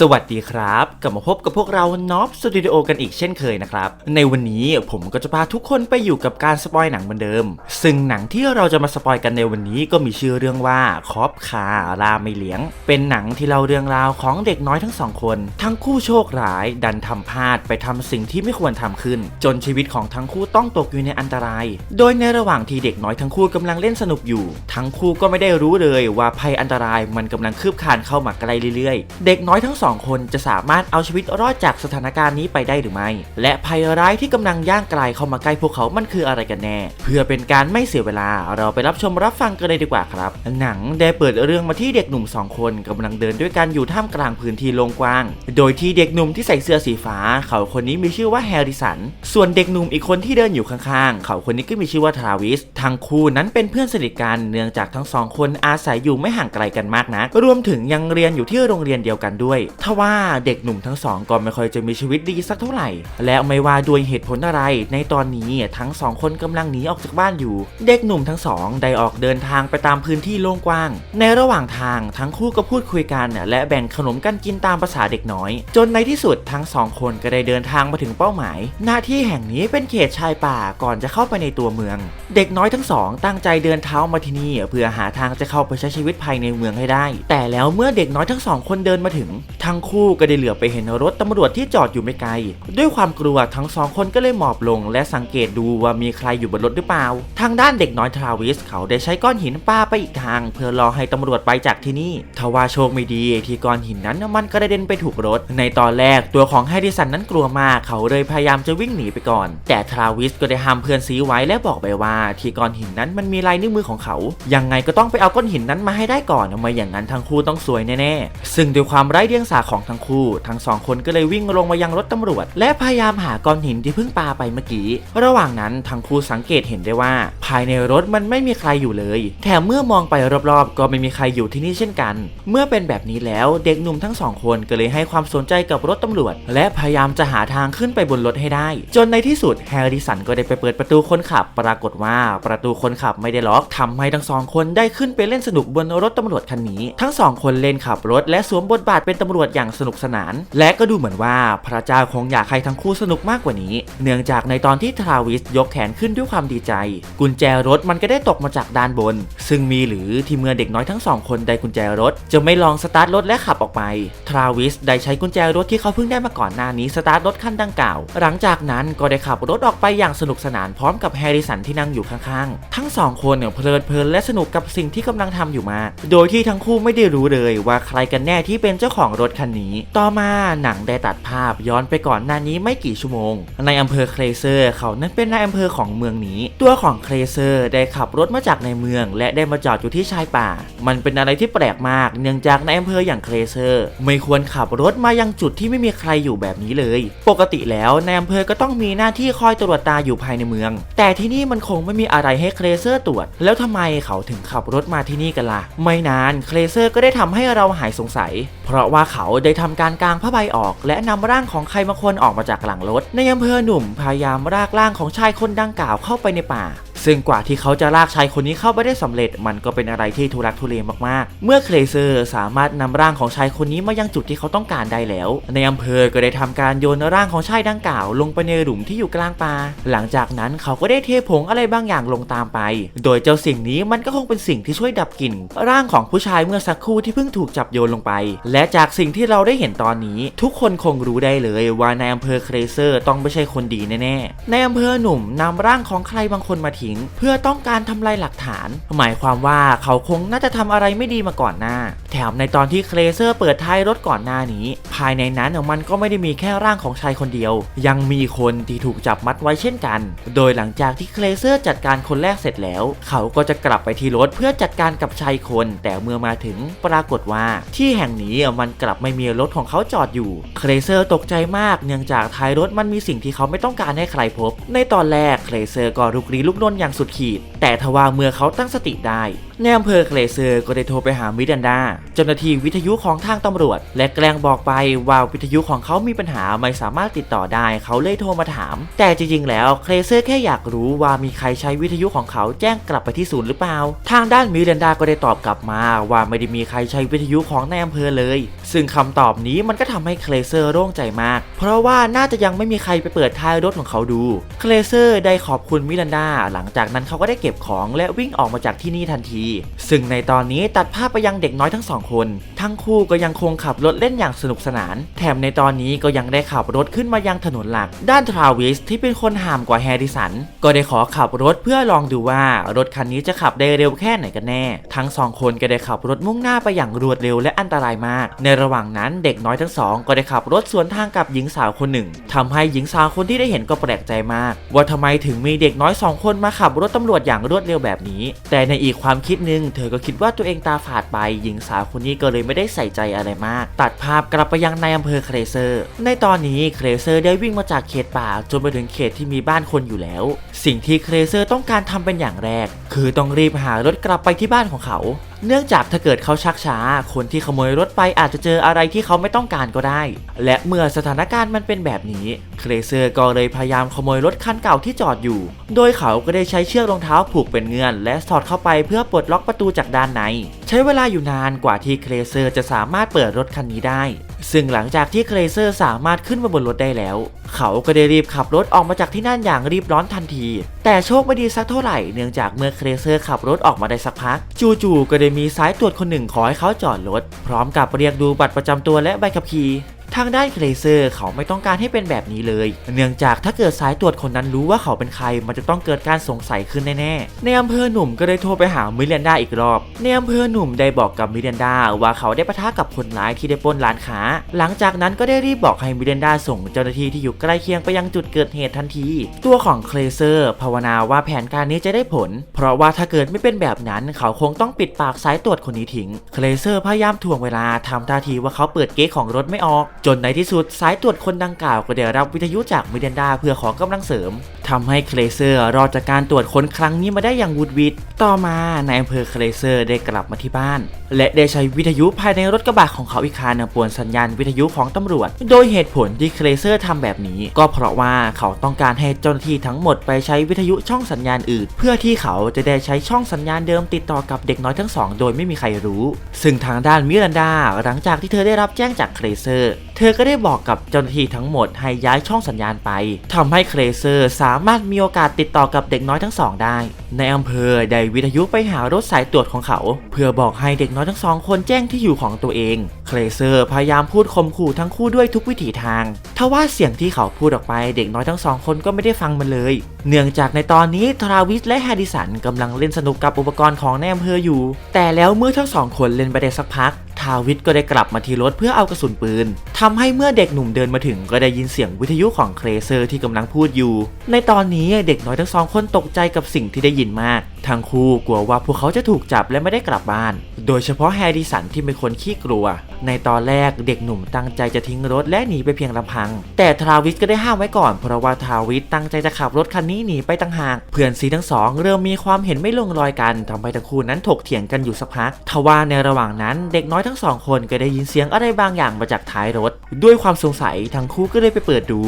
สวัสดีครับ กลับมาพบกับพวกเราน็อปสตูดิโอกันอีกเช่นเคยนะครับ ในวันนี้ผมก็จะพาทุกคนไปอยู่กับการสปอยหนังเหมือนเดิม ซึ่งหนังที่เราจะมาสปอยกันในวันนี้ก็มีชื่อเรื่องว่าคอปคาราไม่เลี้ยง เป็นหนังที่เล่าเรื่องราวของเด็กน้อยทั้งสองคน ทั้งคู่โชคร้ายดันทำพลาดไปทำสิ่งที่ไม่ควรทำขึ้น จนชีวิตของทั้งคู่ต้องตกอยู่ในอันตราย โดยในระหว่างที่เด็กน้อยทั้งคู่กำลังเล่นสนุกอยู่ ทั้งคู่ก็ไม่ได้รู้เลยว่าภัยอันตรายมันกำลังคืบคลานเข้ามาใกล้เรื่อยๆ เด็กน้อยทั้งสองคนจะสามารถเอาชีวิตรอดจากสถานการณ์นี้ไปได้หรือไม่ และภัยร้ายที่กำลังย่างไกลเข้ามาใกล้พวกเขามันคืออะไรกันแน่ เพื่อเป็นการไม่เสียเวลา เราไปรับชมรับฟังกันเลยดีกว่าครับ หนังได้เปิดเรื่องมาที่เด็กหนุ่มสองคนกำลังเดินด้วยกันอยู่ท่ามกลางพื้นที่โล่งกว้าง โดยที่เด็กหนุ่มที่ใส่เสื้อสีฟ้า เขาคนนี้มีชื่อว่าแฮร์ริสัน ส่วนเด็กหนุ่มอีกคนที่เดินอยู่ข้างๆ เขาคนนี้ก็มีชื่อว่าทราวิส ทั้งคู่นั้นเป็นเพื่อนสนิทกันเนื่องจากทั้งสองคนอาศัยอยู่ไม่ห่างไกลกันมากนัก รวมถึงยังเรียนอยู่ที่โรงเรียนเดียวกันด้วยทว่าเด็กหนุ่มทั้งสองก็ไม่ค่อยจะมีชีวิตดีสักเท่าไหร่ และไม่ว่าด้วยเหตุผลอะไร ในตอนนี้ทั้งสองคนกำลังหนีออกจากบ้านอยู่ เด็กหนุ่มทั้งสองได้ออกเดินทางไปตามพื้นที่โล่งกว้าง ในระหว่างทางทั้งคู่ก็พูดคุยกัน และแบ่งขนมกันกินตามภาษาเด็กน้อย จนในที่สุดทั้งสองคนก็ได้เดินทางมาถึงเป้าหมาย หน้าที่แห่งนี้เป็นเขตชายป่าก่อนจะเข้าไปในตัวเมือง เด็กน้อยทั้งสองตั้งใจเดินเท้ามาที่นี่เพื่อหาทางจะเข้าไปใช้ชีวิตภายในเมืองให้ได้ แต่แล้วเมื่อเด็กน้อยทั้งสองคนเดินมาถึงทั้งคู่ก็ได้เหลือไปเห็นรถตำรวจที่จอดอยู่ไม่ไกล ด้วยความกลัวทั้งสองคนก็เลยหมอบลง และสังเกตดูว่ามีใครอยู่บนรถหรือเปล่า ทางด้านเด็กน้อยทราวิสเขาได้ใช้ก้อนหินป้าไปอีกทาง เพื่อรอให้ตำรวจไปจากที่นี่ทว่าโชคไม่ดีที่ก้อนหินนั้นมันกระเด็นไปถูกรถ ในตอนแรกตัวของแฮร์ริสันนั้นกลัวมากเขาเลยพยายามจะวิ่งหนีไปก่อน แต่ทราวิสก็ได้ห้ามเพื่อนซีไว้และบอกไปว่า ที่ก้อนหินนั้นมันมีลายนิ้วมือของเขายังไงก็ต้องไปเอาก้อนหินนั้นมาให้ได้ก่อนไม่อย่างนั้นทั้งคู่ต้องสวยแน่ๆซึ่งด้วยความไร้เดียงสาของทั้งคู่ ทั้งสองคนก็เลยวิ่งลงมายังรถตำรวจ และพยายามหาก้อนหินที่เพิ่งปาไปเมื่อกี้ ระหว่างนั้นทั้งคู่สังเกตเห็นได้ว่า ภายในรถมันไม่มีใครอยู่เลย แถมเมื่อมองไปรอบๆ ก็ไม่มีใครอยู่ที่นี่เช่นกัน เมื่อเป็นแบบนี้แล้วเด็กหนุ่มทั้งสองคนก็เลยให้ความสนใจกับรถตำรวจ และพยายามจะหาทางขึ้นไปบนรถให้ได้ จนในที่สุดแฮร์ริสันก็ได้ไปเปิดประตูคนขับ ปรากฏว่าประตูคนขับไม่ได้ล็อกทำให้ทั้งสองคนได้ขึ้นไปเล่นสนุกบนรถตำรวจคันนี้ ทั้งสองคนเล่นขับรถและสวมบทบาทเป็นตำรวจอย่างสนุกสนาน และก็ดูเหมือนว่าพระเจ้าคงอยากให้ทั้งคู่สนุกมากกว่านี้ เนื่องจากในตอนที่ทราวิสยกแขนขึ้นด้วยความดีใจ กุญแจรถมันก็ได้ตกมาจากด้านบน ซึ่งมีหรือที่เมื่อเด็กน้อยทั้งสองคนได้กุญแจรถ จะไม่ลองสตาร์ทรถและขับออกไป ทราวิสได้ใช้กุญแจรถที่เขาเพิ่งได้มาก่อนหน้านี้สตาร์ทรถคันดังกล่าว หลังจากนั้นก็ได้ขับรถออกไปอย่างสนุกสนานพร้อมกับแฮร์ริสันที่นั่งอยู่ข้างๆ ทั้งสองคนเนี่ยเพลิดเพลินและสนุกกับสิ่งที่กำลังทำอยู่มาก โดยที่ทั้งคู่ไม่ได้รู้เลยว่าใครกันแน่ที่เป็นเจ้าของรถคันนี้ ต่อมาหนังได้ตัดภาพย้อนไปก่อนหน้านี้ไม่กี่ชั่วโมง ในอำเภอเคลเซอร์เขานั้นเป็นนายอำเภอของเมืองนี้ ตัวของเคลเซอร์ได้ขับรถมาจากในเมือง และได้มาจอดอยู่ที่ชายป่า มันเป็นอะไรที่แปลกมาก เนื่องจากในอำเภออย่างเคลเซอร์ ไม่ควรขับรถมายังจุดที่ไม่มีใครอยู่แบบนี้เลย ปกติแล้วในอำเภอก็ต้องมีหน้าที่คอยตรวจตาอยู่ภายในเมือง แต่ที่นี่มันคงไม่มีอะไรให้เคลเซอร์ตรวจ แล้วทำไมเขาถึงขับรถมาที่นี่กันล่ะ ไม่นานเคลเซอร์ก็ได้ทำให้เราหายสงสัย เพราะว่าเขาได้ทำการกางผ้าใบออก และนำร่างของใครบางคนออกมาจากหลังรถ ในอำเภอหนุ่มพยายามรากร่างของชายคนดังกล่าวเข้าไปในป่า ซึ่งกว่าที่เขาจะลากชายคนนี้เข้าไปได้สำเร็จ มันก็เป็นอะไรที่ทุรักทุเลมากๆ เมื่อเคลเซอร์สามารถนำร่างของชายคนนี้มายังจุดที่เขาต้องการได้แล้ว ในอำเภอก็ได้ทำการโยนร่างของชายดังกล่าว ลงไปในหลุมที่อยู่กลางป่าหลังจากนั้นเขาก็ได้เทผงอะไรบางอย่างลงตามไป โดยเจ้าสิ่งนี้มันก็คงเป็นสิ่งที่ช่วยดับกลิ่น ร่างของผู้ชายเมื่อสักครู่ที่เพิ่งถูกจับโยนลงไป และจากสิ่งที่เราได้เห็นตอนนี้ ทุกคนคงรู้ได้เลยว่าในอำเภอเคลเซอร์ต้องไม่ใช่คนดีแน่ๆในอำเภอหนุ่มนำร่างของใครบางคนมาทิ้งเพื่อต้องการทำลายหลักฐาน หมายความว่าเขาคงน่าจะทำอะไรไม่ดีมาก่อนหน้า แถมในตอนที่เคลเซอร์เปิดท้ายรถก่อนหน้านี้ ภายในนั้นมันก็ไม่ได้มีแค่ร่างของชายคนเดียว ยังมีคนที่ถูกจับมัดไว้เช่นกัน โดยหลังจากที่เคลเซอร์จัดการคนแรกเสร็จแล้ว เขาก็จะกลับไปที่รถเพื่อจัดการกับชายคน แต่เมื่อมาถึงปรากฏว่า ที่แห่งนี้มันกลับไม่มีรถของเขาจอดอยู่ เคลเซอร์ตกใจมาก เนื่องจากท้ายรถมันมีสิ่งที่เขาไม่ต้องการให้ใครพบ ในตอนแรกเคลเซอร์ก็ลุกลี้ลุกลนอย่างสุดขีด แต่ทว่าเมื่อเขาตั้งสติได้ในอำเภอเคลเซอร์ก็ได้โทรไปหามิดันดาเจ้าหน้าที่วิทยุของทางตำรวจ และแกล้งบอกไปว่าวิทยุของเขามีปัญหาไม่สามารถติดต่อได้เขาเลยโทรมาถาม แต่จริงๆ แล้วเคลเซอร์แค่อยากรู้ว่ามีใครใช้วิทยุของเขาแจ้งกลับไปที่ศูนย์หรือเปล่า ทางด้านมิดันดาก็ได้ตอบกลับมาว่าไม่ได้มีใครใช้วิทยุของในอำเภอเลย ซึ่งคำตอบนี้มันก็ทำให้เคลเซอร์โล่งใจมาก เพราะว่าน่าจะยังไม่มีใครไปเปิดท้ายรถของเขาดู เคลเซอร์ได้ขอบคุณมิลันดา หลังจากนั้นเขาก็ได้เก็บของและวิ่งออกมาจากที่นี่ทันที ซึ่งในตอนนี้ตัดภาพไปยังเด็กน้อยทั้งสองคน ทั้งคู่ก็ยังคงขับรถเล่นอย่างสนุกสนาน แถมในตอนนี้ก็ยังได้ขับรถขึ้นมายังถนนหลัก ด้านทราวิสที่เป็นคนห่ามกว่าแฮร์ริสัน ก็ได้ขอขับรถเพื่อลองดูว่ารถคันนี้จะขับได้เร็วแค่ไหนกันแน่ ทั้งสองคนก็ได้ขับรถมุ่งหน้าไปอย่างรวดเร็วและอันตรายมาก ในระหว่างนั้นเด็กน้อยทั้งสองก็ได้ขับรถสวนทางกับหญิงสาวคนหนึ่งทำให้หญิงสาวคนที่ได้เห็นก็แปลกใจมาก ว่าทำไมถึงมีเด็กน้อยสองคนมาขับรถตำรวจอย่างรวดเร็วแบบนี้ แต่ในอีกความคิดหนึ่งเธอก็คิดว่าตัวเองตาฝาดไป หญิงสาวคนนี้ก็เลยไม่ได้ใส่ใจอะไรมาก ตัดภาพกลับไปยังในอำเภอเครเซอร์ ในตอนนี้เครเซอร์ได้วิ่งมาจากเขตป่าจนไปถึงเขตที่มีบ้านคนอยู่แล้ว สิ่งที่เครเซอร์ต้องการทำเป็นอย่างแรก คือต้องรีบหารถกลับไปที่บ้านของเขาเนื่องจากถ้าเกิดเขาชักช้า คนที่ขโมยรถไปอาจจะเจออะไรที่เขาไม่ต้องการก็ได้ และเมื่อสถานการณ์มันเป็นแบบนี้ เครเซอร์ก็เลยพยายามขโมยรถคันเก่าที่จอดอยู่ โดยเขาก็ได้ใช้เชือกรองเท้าผูกเป็นเงื่อน และสอดเข้าไปเพื่อปลดล็อกประตูจากด้านใน ใช้เวลาอยู่นานกว่าที่เครเซอร์จะสามารถเปิดรถคันนี้ได้ ซึ่งหลังจากที่เครเซอร์สามารถขึ้นมาบนรถได้แล้ว เขาก็ได้รีบขับรถออกมาจากที่นั่นอย่างรีบร้อนทันที แต่โชคไม่ดีสักเท่าไหร่เนื่องจากเมื่อเครเซอร์ขับรถออกมาได้สักพัก จู่ๆก็ได้มีสายตรวจคนหนึ่งขอให้เขาจอดรถ พร้อมกับเรียกดูบัตรประจำตัวและใบขับขี่ ทางด้านเคลเซอร์เขาไม่ต้องการให้เป็นแบบนี้เลย เนื่องจากถ้าเกิดสายตรวจคนนั้นรู้ว่าเขาเป็นใคร มันจะต้องเกิดการสงสัยขึ้นแน่ๆ ในอำเภอหนุ่มก็ได้โทรไปหามิเลียนดาอีกรอบ ในอำเภอหนุ่มได้บอกกับมิเลียนดาว่าเขาได้ปะทะกับคนร้ายที่ได้ปล้นร้านค้า หลังจากนั้นก็ได้รีบบอกให้มิเลียนดาส่งเจ้าหน้าที่ที่อยู่ใกล้เคียงไปยังจุดเกิดเหตุทันที ตัวของเคลเซอร์ภาวนาว่าแผนการนี้จะได้ผล เพราะว่าถ้าเกิดไม่เป็นแบบนั้น เขาคงต้องปิดปากสายตรวจคนนี้ทิ้ง เคลเซอร์พยายามถ่วงเวลาทำท่าทีว่าเขาเปิดเก๊ของรถไม่ออกจนในที่สุดสายตรวจคนดังกล่าวก็ได้รับวิทยุจากมิเดนดาเพื่อขอกำลังเสริมทำให้เคลเซอร์รอดจากการตรวจค้นครั้งนี้มาได้อย่างวุดวิดต่อมาในอำเภอเคลเซอร์ได้กลับมาที่บ้าน และได้ใช้วิทยุภายในรถกระบะของเขาอีกคันป่วนสัญญาณวิทยุของตำรวจ โดยเหตุผลที่เคลเซอร์ทำแบบนี้ ก็เพราะว่าเขาต้องการให้เจ้าหน้าที่ทั้งหมดไปใช้วิทยุช่องสัญญาณอื่น เพื่อที่เขาจะได้ใช้ช่องสัญญาณเดิมติดต่อกับเด็กน้อยทั้งสองโดยไม่มีใครรู้ ซึ่งทางด้านมิรันดาหลังจากที่เธอได้รับแจ้งจากเคลเซอร์ เธอก็ได้บอกกับเจ้าหน้าที่ทั้งหมดให้ย้ายช่องสัญญาณไปทำให้เคลเซอร์สาามารถมีโอกาสติดต่อกับเด็กน้อยทั้งสองได้ ในอำเภอได้วิทยุไปหารถสายตรวจของเขา เพื่อบอกให้เด็กน้อยทั้งสองคนแจ้งที่อยู่ของตัวเอง เคลเซอร์พยายามพูดข่มขู่ทั้งคู่ด้วยทุกวิถีทางทว่าเสียงที่เขาพูดออกไปเด็กน้อยทั้งสองคนก็ไม่ได้ฟังมันเลย เนื่องจากในตอนนี้ทราวิสและแฮร์ริสันกำลังเล่นสนุกกับอุปกรณ์ของในอำเภออยู่ แต่แล้วเมื่อทั้งสองคนเล่นไปได้สักพักทาวิทก็ได้กลับมาที่รถเพื่อเอากระสุนปืนทำให้เมื่อเด็กหนุ่มเดินมาถึงก็ได้ยินเสียงวิทยุของเครเซอร์ที่กำลังพูดอยู่ ในตอนนี้เด็กน้อยทั้งสองคนตกใจกับสิ่งที่ได้ยินมาก ทั้งคู่กลัวว่าพวกเขาจะถูกจับและไม่ได้กลับบ้าน โดยเฉพาะแฮร์ริสันที่เป็นคนขี้กลัว ในตอนแรกเด็กหนุ่มตั้งใจจะทิ้งรถและหนีไปเพียงลำพัง แต่ทราวิสก็ได้ห้ามไว้ก่อน เพราะว่าทราวิสตั้งใจจะขับรถคันนี้หนีไปต่างหาก เพื่อนซีทั้งสองเริ่มมีความเห็นไม่ลงรอยกันทำให้ทั้งคู่นั้นถกเถียงกันอยู่สักพักทว่าในระหว่างนั้นเด็กน้อยทั้งสองคนก็ได้ยินเสียงอะไรบางอย่างมาจากท้ายรถ ด้วยความสงสัยทั้งคู่ก็เลยไปเปิดดู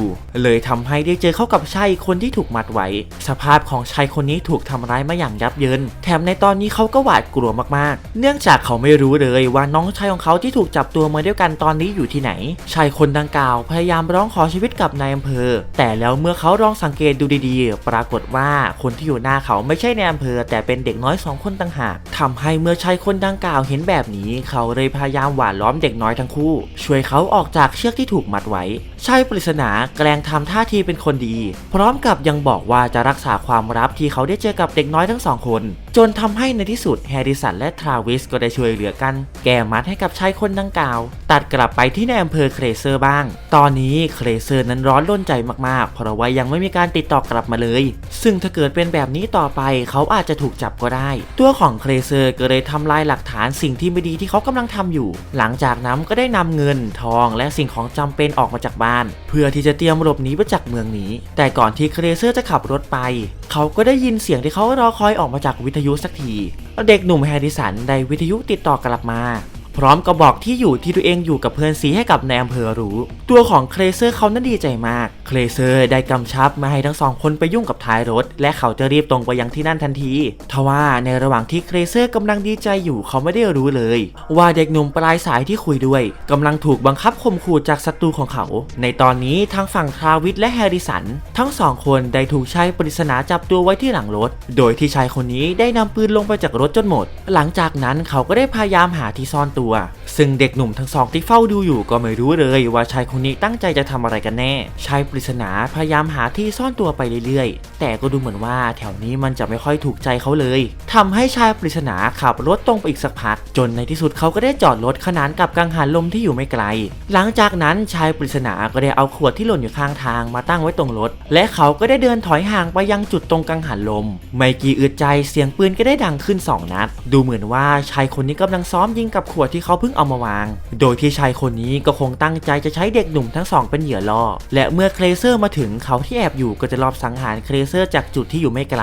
เลยทำให้ได้เจอเข้ากับชายคนที่ถูกมัดไว้ สภาพของชายคนนี้ถูกทำร้ายมาอย่างยับเยิน แถมในตอนนี้เขาก็หวาดกลัวมากๆ เนื่องจากเขาไม่รู้เลยว่าน้องชายของเขาที่ถูกจับตัวมาด้วยกันตอนนี้อยู่ที่ไหน ชายคนดังกล่าวพยายามร้องขอชีวิตกับนายอำเภอ แต่แล้วเมื่อเขาลองสังเกตดูดีๆ ปรากฏว่าคนที่อยู่หน้าเขาไม่ใช่ในอำเภอ แต่เป็นเด็กน้อยสองคนต่างหากทำให้เมื่อชายคนดังกล่าวเห็นแบบนี้ เขาเลยพยายามหวานล้อมเด็กน้อยทั้งคู่ ช่วยเขาออกจากเชือกที่ถูกมัดไว้ชายปริศนาแกล้งทำท่าทีเป็นคนดี พร้อมกับยังบอกว่าจะรักษาความลับที่เขาได้เจอกับเด็กน้อยทั้งสองคน จนทำให้ในที่สุดแฮร์ริสันและทราวิสก็ได้ช่วยเหลือกัน แก้มัดให้กับชายคนดังกล่าว ตัดกลับไปที่ในอำเภอเครเซอร์บ้าง ตอนนี้เครเซอร์นั้นร้อนร่นใจมากๆ เพราะว่ายังไม่มีการติดต่อกลับมาเลย ซึ่งถ้าเกิดเป็นแบบนี้ต่อไปเขาอาจจะถูกจับก็ได้ ตัวของเครเซอร์ก็เลยทำลายหลักฐานสิ่งที่ไม่ดีที่เขากำลังทำอยู่ หลังจากนั้นก็ได้นำเงินทองและสิ่งของจำเป็นออกมาจากบ้าน เพื่อที่จะเตรียมหลบหนีไปจากเมืองนี้ แต่ก่อนที่เครเซอร์จะขับรถไป เขาก็ได้ยินเสียงที่เขารอคอยออกออกมาจากวิทยุสักที เด็กหนุ่มแฮร์ริสันได้วิทยุติดต่อกลับมา พร้อมกับบอกที่อยู่ที่ตัวเองอยู่กับเพื่อนซีให้กับนายอำเภอรู้ ตัวของเคลเซอร์เขานั้นดีใจมาก เคลเซอร์ได้กำชับม่ให้ทั้งสองคนไปยุ่งกับท้ายรถ และเขาจะรีบตรงไปยังที่นั่นทันที ทว่าในระหว่างที่เคลเซอร์กำลังดีใจอยู่เขาไม่ได้รู้เลย ว่าเด็กหนุ่มปลายสายที่คุยด้วยกำลังถูกบังคับข่มขู่จากศัตรูของเขา ในตอนนี้ทางฝั่งทราวิสและแฮร์ริสัน ทั้งสองคนได้ถูกชายปริศนาจับตัวไว้ที่หลังรถ โดยที่ชายคนนี้ได้นำปืนลงไปจากรถจนหมด หลังจากนั้นเขาก็ได้พยายามหาที่ซ่อนตัว à? ซึ่งเด็กหนุ่มทั้งสองที่เฝ้าดูอยู่ก็ไม่รู้เลยว่าชายคนนี้ตั้งใจจะทำอะไรกันแน่ ชายปริศนาพยายามหาที่ซ่อนตัวไปเรื่อยๆ แต่ก็ดูเหมือนว่าแถวนี้มันจะไม่ค่อยถูกใจเขาเลยทำให้ชายปริศนาขับรถตรงไปอีกสักพัก จนในที่สุดเขาก็ได้จอดรถขนานกับกังหันลมที่อยู่ไม่ไกล หลังจากนั้นชายปริศนาก็ได้เอาขวดที่หล่นอยู่ข้างทางมาตั้งไว้ตรงรถ และเขาก็ได้เดินถอยห่างไปยังจุดตรงกังหันลม ไม่กี่อึดใจเสียงปืนก็ได้ดังขึ้นสองนัด ดูเหมือนว่าชายคนนี้กำลังซ้อมยิงกับขวดที่เขาเพิ่งเอามาวาง โดยที่ชายคนนี้ก็คงตั้งใจจะใช้เด็กหนุ่มทั้งสองเป็นเหยื่อล่อ และเมื่อเคลเซอร์มาถึงเขาที่แอบอยู่ก็จะลอบสังหารเคลเซอร์จากจุดที่อยู่ไม่ไกล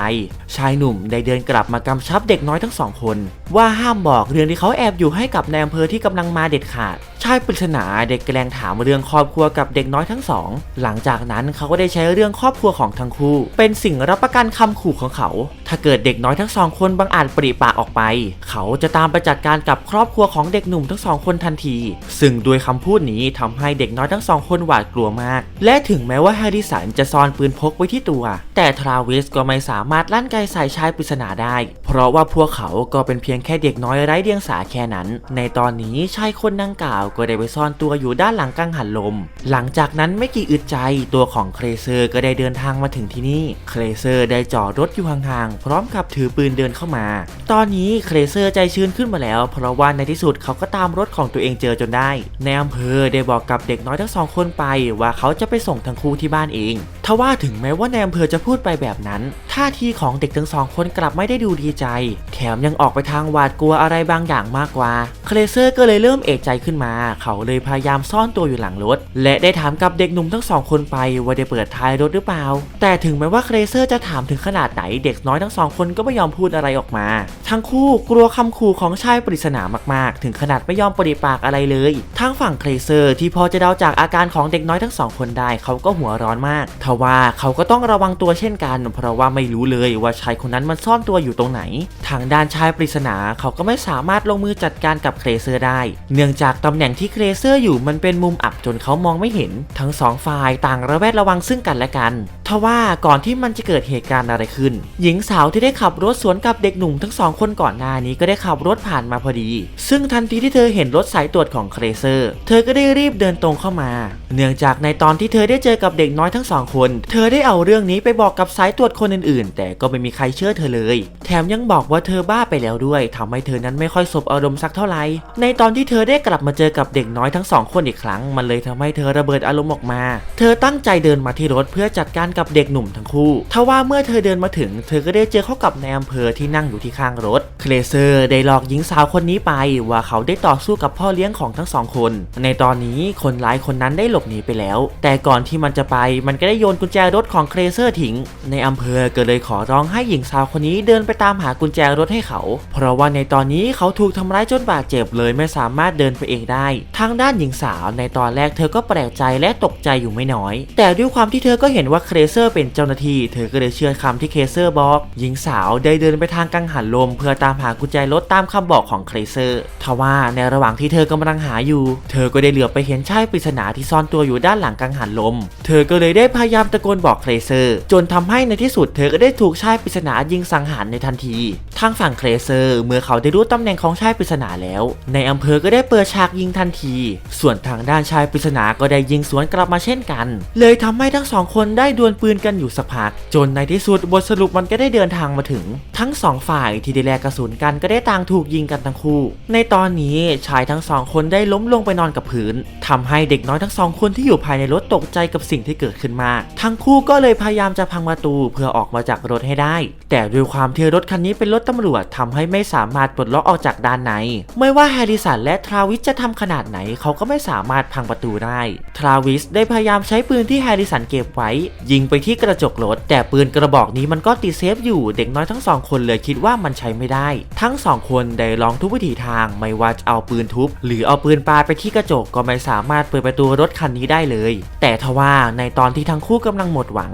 ชายหนุ่มได้เดินกลับมากำชับเด็กน้อยทั้งสองคน ว่าห้ามบอกเรื่องที่เขาแอบอยู่ให้กับนายอำเภอที่กำลังมาเด็ดขาดชายปริศนาเด็กแกล้งถามเรื่องครอบครัวกับเด็กน้อยทั้งสอง หลังจากนั้นเขาก็ได้ใช้เรื่องครอบครัวของทั้งคู่ เป็นสิ่งรับประกันคำขู่ของเขา ถ้าเกิดเด็กน้อยทั้งสองคนบังอาจปริปากออกไป เขาจะตามไปจัดการกับครอบครัวของเด็กหนุ่มทั้งสองคนทันที ซึ่งด้วยคำพูดนี้ทำให้เด็กน้อยทั้งสองคนหวาดกลัวมาก และถึงแม้ว่าแฮร์ริสันจะซ่อนปืนพกไว้ที่ตัว แต่ทราวิสก็ไม่สามารถลั่นไกใส่ชายปริศนาได้ เพราะว่าพวกเขาก็เป็นเพียงแค่เด็กน้อยไร้เดียงสาแค่นั้น ในตอนนี้ชายคนดังกล่าวก็ได้ไปซ่อนตัวอยู่ด้านหลังกังหันลม หลังจากนั้นไม่กี่อึดใจตัวของเคลเซอร์ก็ได้เดินทางมาถึงที่นี่ เคลเซอร์ได้จอดรถอยู่ห่างๆพร้อมกับถือปืนเดินเข้ามา ตอนนี้เคลเซอร์ใจชื้นขึ้นมาแล้ว เพราะว่าในที่สุดเขาก็ตามรถถของตัวเองเจอจนได้ในอำเภอได้บอกกับเด็กน้อยทั้งสองคนไปว่าเขาจะไปส่งทั้งคู่ที่บ้านเองทว่าถึงแม้ว่าในอำเภอจะพูดไปแบบนั้น ท่าทีของเด็กทั้งสองคนกลับไม่ได้ดูดีใจ แถมยังออกไปทางหวาดกลัวอะไรบางอย่างมากกว่า เคลเซอร์ก็เลยเริ่มเอะใจขึ้นมา เขาเลยพยายามซ่อนตัวอยู่หลังรถ และได้ถามกับเด็กหนุ่มทั้งสองคนไปว่าได้เปิดท้ายรถหรือเปล่า แต่ถึงแม้ว่าเคลเซอร์จะถามถึงขนาดไหน เด็กน้อยทั้งสองคนก็ไม่ยอมพูดอะไรออกมา ทั้งคู่กลัวคำขู่ของชายปริศนามากๆ ถึงขนาดไม่ยอมปริปากอะไรเลย ทางฝั่งเคลเซอร์ที่พอจะเดาจากอาการของเด็กน้อยทั้งสองคนได้เขาก็หัวร้อนมากทว่าเขาก็ต้องระวังตัวเช่นกัน เพราะว่าไม่รู้เลยว่าชายคนนั้นมันซ่อนตัวอยู่ตรงไหน ทางด้านชายปริศนาเขาก็ไม่สามารถลงมือจัดการกับเคลเซอร์ได้ เนื่องจากตำแหน่งที่เคลเซอร์อยู่มันเป็นมุมอับจนเขามองไม่เห็น ทั้งสองฝ่ายต่างระแวดระวังซึ่งกันและกันทว่าก่อนที่มันจะเกิดเหตุการณ์อะไรขึ้น หญิงสาวที่ได้ขับรถสวนกับเด็กหนุ่มทั้งสองคนก่อนหน้านี้ก็ได้ขับรถผ่านมาพอดี ซึ่งทันทีที่เธอเห็นรถสายตรวจของเครเซอร์ เธอก็ได้รีบเดินตรงเข้ามา เนื่องจากในตอนที่เธอได้เจอกับเด็กน้อยทั้งสองคน เธอได้เอาเรื่องนี้ไปบอกกับสายตรวจคนอื่นๆ แต่ก็ไม่มีใครเชื่อเธอเลย แถมยังบอกว่าเธอบ้าไปแล้วด้วยทำให้เธอนั้นไม่ค่อยสบอารมณ์สักเท่าไหร่ ในตอนที่เธอได้กลับมาเจอกับเด็กน้อยทั้งสองคนอีกครั้ง มันเลยทำให้เธอระเบิดอารมณ์ออกมา เธอตั้งใจเดินมาที่รถเพื่อจัดการกับเด็กหนุ่มทั้งคู่ ทว่าเมื่อเธอเดินมาถึง เธอก็ได้เจอเข้ากับนายอำเภอที่นั่งอยู่ที่ข้างรถ เคลเซอร์ได้หลอกหญิงสาวคนนี้ไปว่าเขาได้ต่อสู้กับพ่อเลี้ยงของทั้งสองคน ในตอนนี้คนร้ายคนนั้นได้หลบหนีไปแล้ว แต่ก่อนที่มันจะไปมันก็ได้โยนกุญแจรถของเคลเซอร์ทิ้ง ในอำเภอก็เลยขอร้องให้หญิงสาวคนนี้เดินไปตามหากุญแจรถให้เขา เพราะว่าในตอนนี้เขาถูกทำร้ายจนบาดเจ็บเลยไม่สามารถเดินไปเองได้ ทางด้านหญิงสาวในตอนแรกเธอก็แปลกใจและตกใจอยู่ไม่น้อย แต่ด้วยความที่เธอก็เห็นว่าเคลเซอร์เป็นเจ้าหน้าที่เธอก็เลยเชื่อคำที่เคเซอร์บอก หญิงสาวได้เดินไปทางกังหันลม เพื่อตามหากุญแจรถตามคำบอกของเคลเซอร์ทว่าในระหว่างที่เธอกำลังหาอยู่ เธอก็ได้เหลือบไปเห็นชายปริศนาที่ซ่อนตัวอยู่ด้านหลังกังหันลม เธอก็เลยได้พยายามตะโกนบอกเคลเซอร์ จนทำให้ในที่สุดเธอก็ได้ถูกชายปริศนายิงสังหารในทันที ทางฝั่งเคลเซอร์ เมื่อเขาได้รู้ตำแหน่งของชายปริศนาแล้ว ในอำเภอก็ได้เปิดฉากยิงทันที ส่วนทางด้านชายปริศนาก็ได้ยิงสวนกลับมาเช่นกัน เลยทำให้ทั้งสองคนได้ดวลปืนกันอยู่สักพักจนในที่สุดบทสรุปมันก็ได้เดินทางมาถึง ทั้งสองฝ่ายที่ได้แลกกระสุนกันก็ได้ต่างถูกยิงกันทั้งคู่ ในตอนนี้ชายทั้งสองคนได้ล้มลงไปนอนกับพื้นทำให้เด็กน้อยทั้งสองคนคนที่อยู่ภายในรถตกใจกับสิ่งที่เกิดขึ้นมาก ทั้งคู่ก็เลยพยายามจะพังประตูเพื่อออกมาจากรถให้ได้ แต่ด้วยความที่รถคันนี้เป็นรถตำรวจทำให้ไม่สามารถปลดล็อกออกจากด้านใน ไม่ว่าแฮร์ริสันและทราวิสจะทำขนาดไหนเขาก็ไม่สามารถพังประตูได้ ทราวิสได้พยายามใช้ปืนที่แฮร์ริสันเก็บไว้ ยิงไปที่กระจกรถ แต่ปืนกระบอกนี้มันก็ติดเซฟอยู่ เด็กน้อยทั้งสองคนเลยคิดว่ามันใช้ไม่ได้ ทั้งสองคนได้ลองทุกวิถีทาง ไม่ว่าจะเอาปืนทุบ หรือเอาปืนปาไปที่กระจกก็ไม่สามารถเปิดประตูรถคันนี้ได้เลย แต่ทว่าในตอนที่ทั้งคู่กำลังหมดหวัง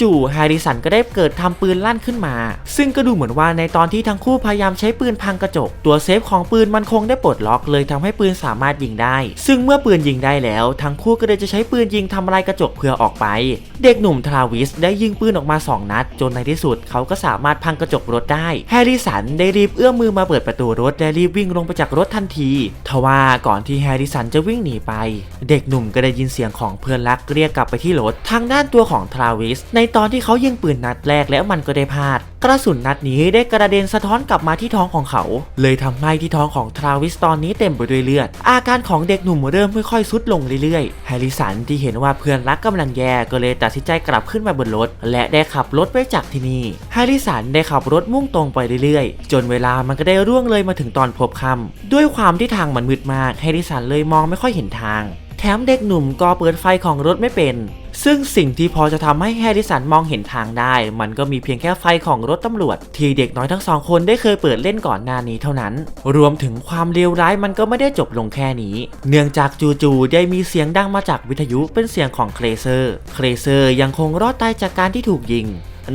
จู่ๆแฮร์ริสันก็ได้เกิดทำปืนลั่นขึ้นมา ซึ่งก็ดูเหมือนว่าในตอนที่ทั้งคู่พยายามใช้ปืนพังกระจก ตัวเซฟของปืนมันคงได้ปลดล็อกเลยทำให้ปืนสามารถยิงได้ ซึ่งเมื่อปืนยิงได้แล้ว ทั้งคู่ก็เลยจะใช้ปืนยิงทำลายกระจกเพื่อออกไป เด็กหนุ่มทราวิสได้ยิงปืนออกมา 2 นัด จนในที่สุดเขาก็สามารถพังกระจกรถได้แฮร์ริสันได้รีบเอื้อมมือมาเปิดประตูรถและรีบวิ่งลงไปจากรถทันที ทว่าก่อนที่แฮร์ริสันจะวิ่งหนีไป เด็กหนุ่มก็ได้ได้ยินเสียงของเพื่อนรักเรียกกลับไปที่รถทางด้านตัวของทราวิสในตอนที่เขายิงปืนนัดแรกแล้วมันก็ได้พลาด กระสุนนัดนี้ได้กระเด็นสะท้อนกลับมาที่ท้องของเขา เลยทำให้ที่ท้องของทราวิสตอนนี้เต็มไปด้วยเลือด อาการของเด็กหนุ่มเริ่มค่อยๆซุดลงเรื่อยๆแฮร์ริสันที่เห็นว่าเพื่อนรักกำลังแย่ก็เลยตัดสินใจกลับขึ้นมาบนรถ และได้ขับรถไปจากที่นี่แฮร์ริสันได้ขับรถมุ่งตรงไปเรื่อยๆ จนเวลามันก็ได้ร่วงเลยมาถึงตอนพบค่ำด้วยความที่ทางมันมืดมากแฮริสันเลยมองไม่ค่อยเห็นทาง แถมเด็กหนุ่มก็เปิดไฟของรถไม่เป็น ซึ่งสิ่งที่พอจะทำให้แฮร์ริสันมองเห็นทางได้ มันก็มีเพียงแค่ไฟของรถตำรวจ ที่เด็กน้อยทั้งสองคนได้เคยเปิดเล่นก่อนหน้านี้เท่านั้น รวมถึงความเลวร้ายมันก็ไม่ได้จบลงแค่นี้ เนื่องจากจู่ๆได้มีเสียงดังมาจากวิทยุเป็นเสียงของเครเซอร์ เครเซอร์ยังคงรอดตายจากการที่ถูกยิง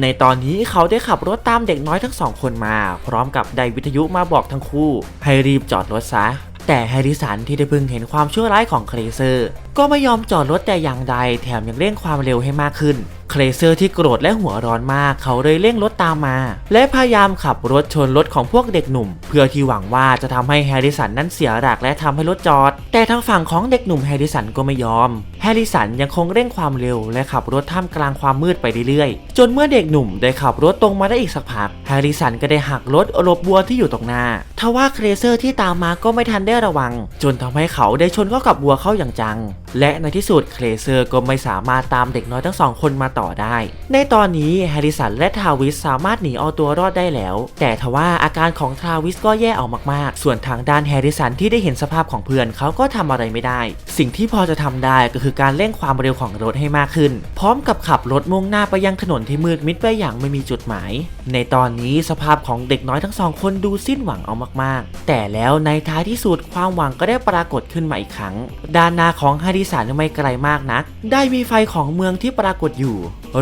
ในตอนนี้เขาได้ขับรถตามเด็กน้อยทั้งสองคนมา พร้อมกับได้วิทยุมาบอกทั้งคู่ ให้รีบจอดรถซะ แต่แฮร์ริสันที่ได้เพิ่งเห็นความชั่วร้ายของเครเซอร์ ก็ไม่ยอมจอดรถแต่อย่างใดแถมยังเร่งความเร็วให้มากขึ้นเครเซอร์ที่โกรธและหัวร้อนมากเขาเลยเร่งรถตามมา และพยายามขับรถชนรถของพวกเด็กหนุ่ม เพื่อที่หวังว่าจะทำให้แฮร์ริสันนั้นเสียหลักและทำให้รถจอด แต่ทางฝั่งของเด็กหนุ่มแฮร์ริสันก็ไม่ยอม แฮร์ริสันยังคงเร่งความเร็วและขับรถท่ามกลางความมืดไปเรื่อยๆ จนเมื่อเด็กหนุ่มได้ขับรถตรงมาได้อีกสักพักแฮร์ริสันก็ได้หักรถหลบบัวที่อยู่ตรงหน้าทว่าเครเซอร์ที่ตามมาก็ไม่ทันได้ระวัง จนทำให้เขาได้ชนเข้ากับบัวเข้าอย่างจัง และในที่สุดเครเซอร์ก็ไม่สามารถตามเด็กน้อยทั้งสองคนมาต่อได้ ในตอนนี้แฮร์ริสันและทาวิสสามารถหนีเอาตัวรอดได้แล้ว แต่ทว่าอาการของทาวิสก็แย่ออกมากๆ ส่วนทางด้านแฮร์ริสันที่ได้เห็นสภาพของเพื่อนเขาก็ทำอะไรไม่ได้ สิ่งที่พอจะทำได้ก็คือการเร่งความเร็วของรถให้มากขึ้น พร้อมกับขับรถมุ่งหน้าไปยังถนนที่มืดมิดไปอย่างไม่มีจุดหมาย ในตอนนี้สภาพของเด็กน้อยทั้งสองคนดูสิ้นหวังเอามากๆ แต่แล้วในท้ายที่สุดความหวังก็ได้ปรากฏขึ้นมาอีกครั้ง ด้านหน้าของแฮร์ริสันไม่ไกลมากนัก ได้มีไฟของเมืองที่ปรากฏอยู่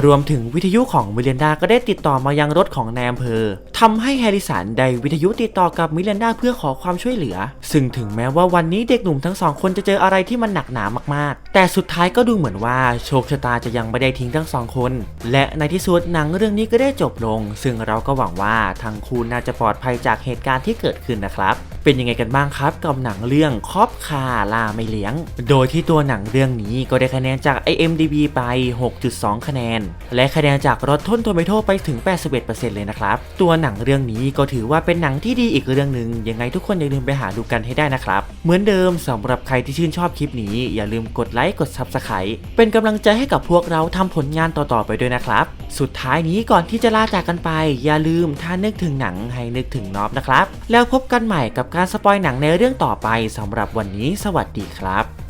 รวมถึงวิทยุของมิเรนดาก็ได้ติดต่อมายังรถของนายอำเภอทำให้แฮร์ริสันได้วิทยุติดต่อกับมิเรนดาเพื่อขอความช่วยเหลือ ซึ่งถึงแม้ว่าวันนี้เด็กหนุ่มทั้งสองคนจะเจออะไรที่มันหนักหนามากๆ แต่สุดท้ายก็ดูเหมือนว่าโชคชะตาจะยังไม่ได้ทิ้งทั้งสองคน และในที่สุดหนังเรื่องนี้ก็ได้จบลง ซึ่งเราก็หวังว่าทั้งคู่น่าจะปลอดภัยจากเหตุการณ์ที่เกิดขึ้นนะครับ เป็นยังไงกันบ้างครับกับหนังเรื่องครอบคาลาไม่เลี้ยง โดยที่ตัวหนังเรื่องนี้ก็ได้คะแนนจาก IMDB ไป 6.2 คะแนนและคะแนนจากรถทนโทเมโตไปถึง 81%เลยนะครับ ตัวหนังเรื่องนี้ก็ถือว่าเป็นหนังที่ดีอีกเรื่องหนึ่งยังไงทุกคนอย่าลืมไปหาดูกันให้ได้นะครับ เหมือนเดิมสำหรับใครที่ชื่นชอบคลิปนี้ อย่าลืมกดไลค์กด Subscribe เป็นกำลังใจให้กับพวกเราทำผลงานต่อๆไปด้วยนะครับ สุดท้ายนี้ก่อนที่จะลาจากกันไป อย่าลืมถ้านึกถึงหนังให้นึกถึงนอบนะครับ แล้วพบกันใหม่กับการสปอยหนังในเรื่องต่อไปสำหรับวันนี้สวัสดีครับ